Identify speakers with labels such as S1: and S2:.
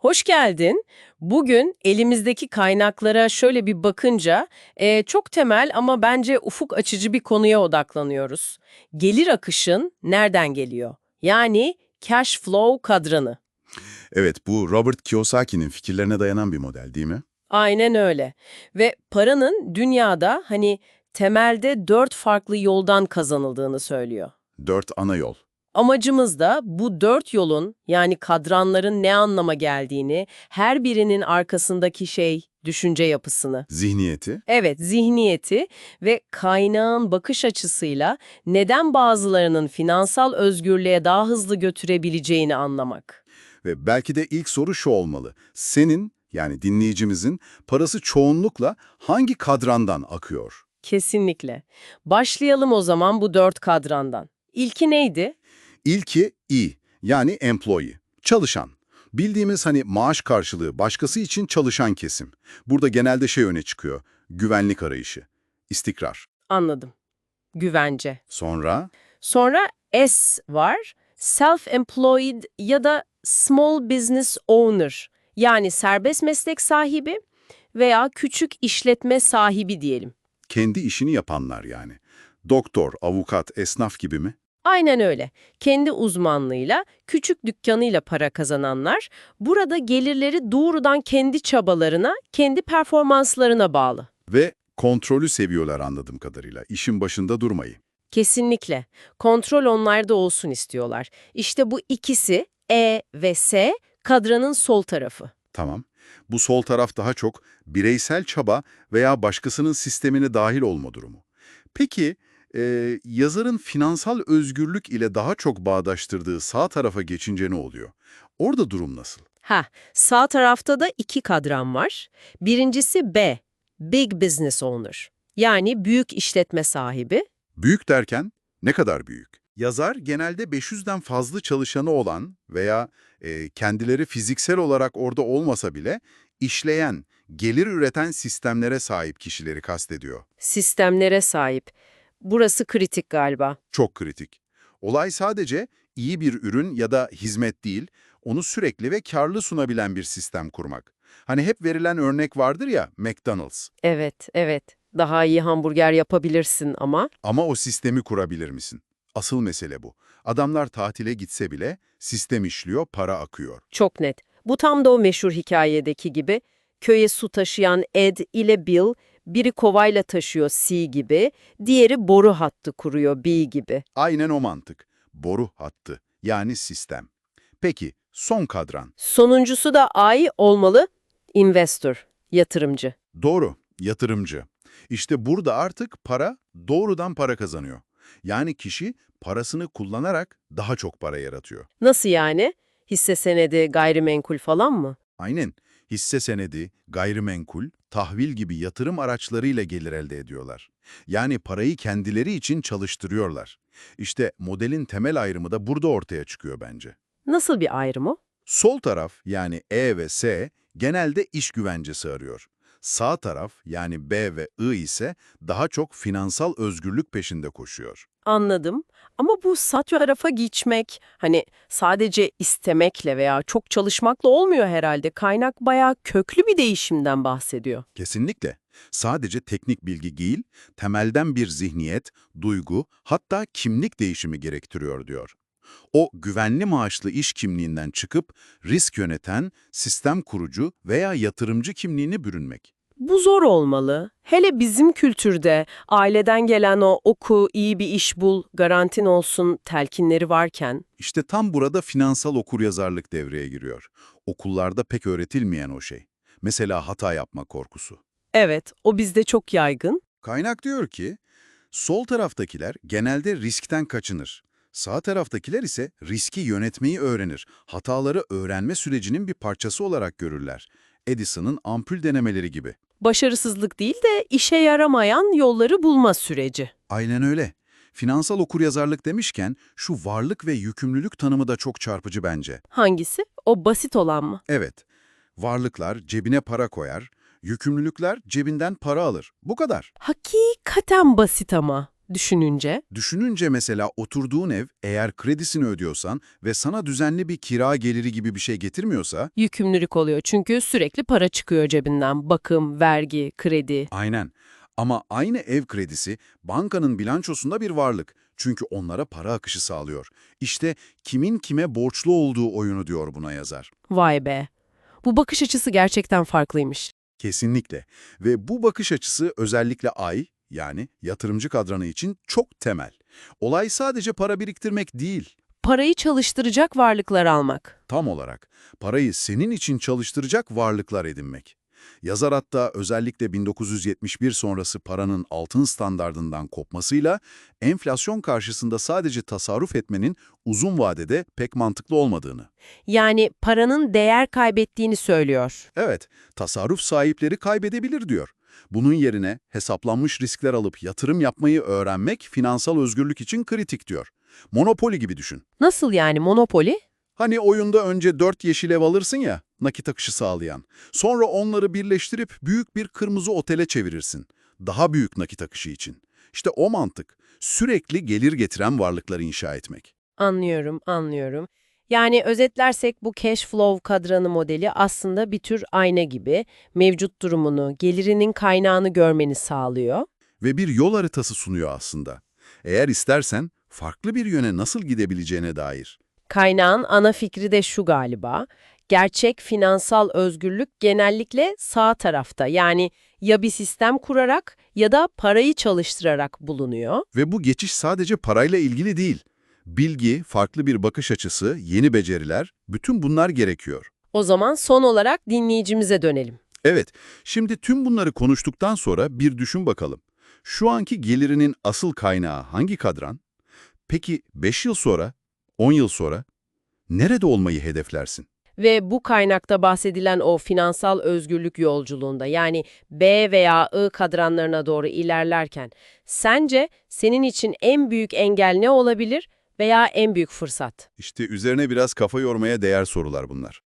S1: Hoş geldin. Bugün elimizdeki kaynaklara şöyle bir bakınca e, çok temel ama bence ufuk açıcı bir konuya odaklanıyoruz. Gelir akışın nereden geliyor? Yani cash flow kadranı.
S2: Evet, bu Robert Kiyosaki'nin fikirlerine dayanan bir model değil mi?
S1: Aynen öyle. Ve paranın dünyada hani temelde dört farklı yoldan kazanıldığını söylüyor.
S2: Dört ana yol.
S1: Amacımız da bu dört yolun yani kadranların ne anlama geldiğini, her birinin arkasındaki şey, düşünce yapısını,
S2: Zihniyeti,
S1: evet zihniyeti ve kaynağın bakış açısıyla neden bazılarının finansal özgürlüğe daha hızlı götürebileceğini anlamak.
S2: ve belki de ilk soru şu olmalı. Senin, yani dinleyicimizin, parası çoğunlukla hangi kadrandan akıyor?
S1: Kesinlikle. Başlayalım o zaman bu dört kadrandan. İlki neydi?
S2: İlki E, yani employee, çalışan. Bildiğimiz hani maaş karşılığı başkası için çalışan kesim. Burada genelde şey öne çıkıyor, güvenlik arayışı, istikrar.
S1: Anladım. Güvence.
S2: Sonra
S1: Sonra S var. Self-employed ya da small business owner. Yani serbest meslek sahibi veya küçük işletme sahibi diyelim.
S2: kendi işini yapanlar yani. Doktor, avukat, esnaf gibi mi?
S1: Aynen öyle. Kendi uzmanlığıyla, küçük dükkanıyla para kazananlar, burada gelirleri doğrudan kendi çabalarına, kendi performanslarına bağlı.
S2: Ve kontrolü seviyorlar anladığım kadarıyla. İşin başında durmayı.
S1: Kesinlikle. Kontrol onlarda olsun istiyorlar. İşte bu ikisi E ve S kadranın sol tarafı.
S2: Tamam. Bu sol taraf daha çok bireysel çaba veya başkasının sistemine dahil olma durumu. Peki e, yazarın finansal özgürlük ile daha çok bağdaştırdığı sağ tarafa geçince ne oluyor? Orada durum nasıl?
S1: Ha, sağ tarafta da iki kadran var. Birincisi B, Big Business Owner. Yani büyük işletme sahibi.
S2: Büyük derken ne kadar büyük? Yazar genelde 500'den fazla çalışanı olan veya e, kendileri fiziksel olarak orada olmasa bile işleyen, gelir üreten sistemlere sahip kişileri kastediyor.
S1: Sistemlere sahip. Burası kritik galiba.
S2: Çok kritik. Olay sadece iyi bir ürün ya da hizmet değil, onu sürekli ve karlı sunabilen bir sistem kurmak. Hani hep verilen örnek vardır ya McDonald's.
S1: Evet, evet. Daha iyi hamburger yapabilirsin ama.
S2: Ama o sistemi kurabilir misin? Asıl mesele bu. Adamlar tatile gitse bile sistem işliyor, para akıyor.
S1: Çok net. Bu tam da o meşhur hikayedeki gibi. Köye su taşıyan Ed ile Bill, biri kovayla taşıyor C gibi, diğeri boru hattı kuruyor B gibi.
S2: Aynen o mantık. Boru hattı, yani sistem. Peki, son kadran.
S1: Sonuncusu da I olmalı, investor, yatırımcı.
S2: Doğru, yatırımcı. İşte burada artık para doğrudan para kazanıyor. Yani kişi parasını kullanarak daha çok para yaratıyor.
S1: Nasıl yani? Hisse senedi, gayrimenkul falan mı?
S2: Aynen. Hisse senedi, gayrimenkul, tahvil gibi yatırım araçlarıyla gelir elde ediyorlar. Yani parayı kendileri için çalıştırıyorlar. İşte modelin temel ayrımı da burada ortaya çıkıyor bence.
S1: Nasıl bir ayrım o?
S2: Sol taraf yani E ve S genelde iş güvencesi arıyor. Sağ taraf yani B ve I ise daha çok finansal özgürlük peşinde koşuyor.
S1: Anladım. Ama bu sağ tarafa geçmek, hani sadece istemekle veya çok çalışmakla olmuyor herhalde. Kaynak bayağı köklü bir değişimden bahsediyor.
S2: Kesinlikle. Sadece teknik bilgi değil, temelden bir zihniyet, duygu, hatta kimlik değişimi gerektiriyor diyor. O güvenli maaşlı iş kimliğinden çıkıp risk yöneten, sistem kurucu veya yatırımcı kimliğine bürünmek.
S1: Bu zor olmalı. Hele bizim kültürde aileden gelen o oku, iyi bir iş bul, garantin olsun telkinleri varken
S2: İşte tam burada finansal okuryazarlık devreye giriyor. Okullarda pek öğretilmeyen o şey. Mesela hata yapma korkusu.
S1: evet o bizde çok yaygın.
S2: Kaynak diyor ki, sol taraftakiler genelde riskten kaçınır. Sağ taraftakiler ise riski yönetmeyi öğrenir. Hataları öğrenme sürecinin bir parçası olarak görürler. Edison'ın ampul denemeleri gibi.
S1: Başarısızlık değil de işe yaramayan yolları bulma süreci.
S2: Aynen öyle. Finansal okuryazarlık demişken şu varlık ve yükümlülük tanımı da çok çarpıcı bence.
S1: Hangisi? O basit olan mı?
S2: Evet, varlıklar cebine para koyar, yükümlülükler cebinden para alır. Bu kadar.
S1: Hakikaten basit ama. Düşününce?
S2: Düşününce mesela oturduğun ev eğer kredisini ödüyorsan ve sana düzenli bir kira geliri gibi bir şey getirmiyorsa,
S1: Yükümlülük oluyor çünkü sürekli para çıkıyor cebinden. Bakım, vergi, kredi.
S2: aynen. Ama aynı ev kredisi bankanın bilançosunda bir varlık. Çünkü onlara para akışı sağlıyor. İşte kimin kime borçlu olduğu oyunu diyor buna yazar.
S1: Vay be. Bu bakış açısı gerçekten farklıymış.
S2: Kesinlikle. Ve bu bakış açısı özellikle ay, yani yatırımcı kadranı için çok temel. Olay sadece para biriktirmek değil.
S1: Parayı çalıştıracak varlıklar almak.
S2: Tam olarak parayı senin için çalıştıracak varlıklar edinmek. Yazar hatta özellikle 1971 sonrası paranın altın standardından kopmasıyla enflasyon karşısında sadece tasarruf etmenin uzun vadede pek mantıklı olmadığını.
S1: Yani paranın değer kaybettiğini söylüyor.
S2: Evet, tasarruf sahipleri kaybedebilir diyor. Bunun yerine hesaplanmış riskler alıp yatırım yapmayı öğrenmek finansal özgürlük için kritik diyor. Monopoli gibi düşün.
S1: Nasıl yani monopoli?
S2: Hani oyunda önce dört yeşil ev alırsın ya, nakit akışı sağlayan. Sonra onları birleştirip büyük bir kırmızı otele çevirirsin. Daha büyük nakit akışı için. İşte o mantık. Sürekli gelir getiren varlıkları inşa etmek.
S1: Anlıyorum, anlıyorum. Yani özetlersek bu cash flow kadranı modeli aslında bir tür ayna gibi mevcut durumunu, gelirinin kaynağını görmeni sağlıyor.
S2: Ve bir yol haritası sunuyor aslında. Eğer istersen farklı bir yöne nasıl gidebileceğine dair.
S1: Kaynağın ana fikri de şu galiba. Gerçek finansal özgürlük genellikle sağ tarafta. Yani ya bir sistem kurarak ya da parayı çalıştırarak bulunuyor.
S2: Ve bu geçiş sadece parayla ilgili değil. Bilgi, farklı bir bakış açısı, yeni beceriler, bütün bunlar gerekiyor.
S1: O zaman son olarak dinleyicimize dönelim.
S2: Evet, şimdi tüm bunları konuştuktan sonra bir düşün bakalım. Şu anki gelirinin asıl kaynağı hangi kadran? Peki 5 yıl sonra, 10 yıl sonra nerede olmayı hedeflersin?
S1: Ve bu kaynakta bahsedilen o finansal özgürlük yolculuğunda yani B veya I kadranlarına doğru ilerlerken sence senin için en büyük engel ne olabilir veya en büyük fırsat?
S2: İşte üzerine biraz kafa yormaya değer sorular bunlar.